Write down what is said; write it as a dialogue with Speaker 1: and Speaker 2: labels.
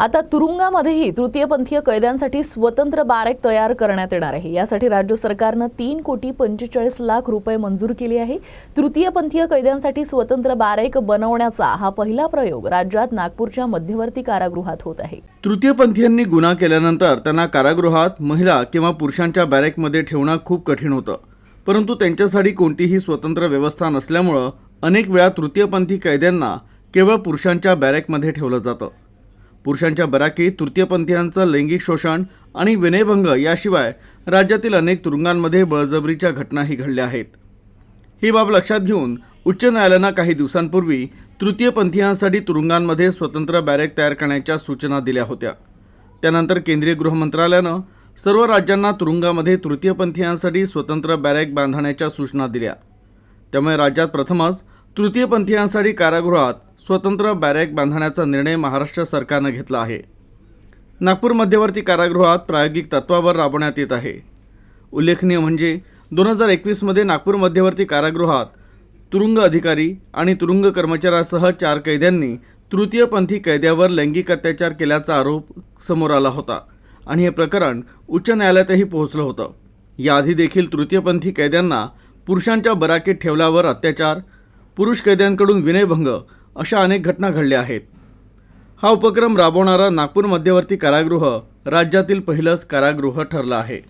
Speaker 1: आता तुरुंगामध्येही तृतीयपंथीय कैद्यांसाठी स्वतंत्र बारेक तयार करण्यात येणार आहे. यासाठी राज्य सरकारनं तीन कोटी पंचेचाळीस लाख रुपये मंजूर केली आहे. तृतीयपंथीय कैद्यांसाठी स्वतंत्र बारेक बनवण्याचा हा पहिला प्रयोग राज्यात नागपूरच्या मध्यवर्ती कारागृहात होत आहे.
Speaker 2: तृतीयपंथीयांनी गुन्हा केल्यानंतर त्यांना कारागृहात महिला किंवा पुरुषांच्या बॅरेकमध्ये ठेवणं खूप कठीण होतं. परंतु त्यांच्यासाठी कोणतीही स्वतंत्र व्यवस्था नसल्यामुळं अनेक वेळा तृतीयपंथी कैद्यांना केवळ पुरुषांच्या बॅरेकमध्ये ठेवलं जातं. पुरुषांच्या बराकीत तृतीयपंथीयांचं लैंगिक शोषण आणि विनयभंग याशिवाय राज्यातील अनेक तुरुंगांमध्ये बळजबरीच्या घटनाही घडल्या आहेत. ही बाब लक्षात घेऊन उच्च न्यायालयानं काही दिवसांपूर्वी तृतीयपंथीयांसाठी तुरुंगांमध्ये स्वतंत्र बॅरेक तयार करण्याच्या सूचना दिल्या होत्या. त्यानंतर केंद्रीय गृहमंत्रालयानं सर्व राज्यांना तुरुंगामध्ये तृतीयपंथीयांसाठी स्वतंत्र बॅरेक बांधण्याच्या सूचना दिल्या. त्यामुळे राज्यात प्रथमच तृतीयपंथीयांसाठी कारागृहात स्वतंत्र बॅरेक बांधण्याचा निर्णय महाराष्ट्र सरकारनं घेतला आहे. नागपूर मध्यवर्ती कारागृहात प्रायोगिक तत्वावर राबवण्यात येत आहे. उल्लेखनीय म्हणजे दोन हजार एकवीसमध्ये नागपूर मध्यवर्ती कारागृहात तुरुंग अधिकारी आणि तुरुंग कर्मचाऱ्यासह चार कैद्यांनी तृतीयपंथी कैद्यावर लैंगिक अत्याचार केल्याचा आरोप समोर आला होता आणि हे प्रकरण उच्च न्यायालयातही पोहोचलं होतं. याआधी देखील तृतीयपंथी कैद्यांना पुरुषांच्या बराकीत ठेवल्यावर अत्याचार पुरुष कैद्यांकडून विनयभंग अशा अनेक घटना घडल्या आहेत. हा उपक्रम राबवणारं नागपूर मध्यवर्ती कारागृह राज्यातील पहिलंच कारागृह ठरलं आहे.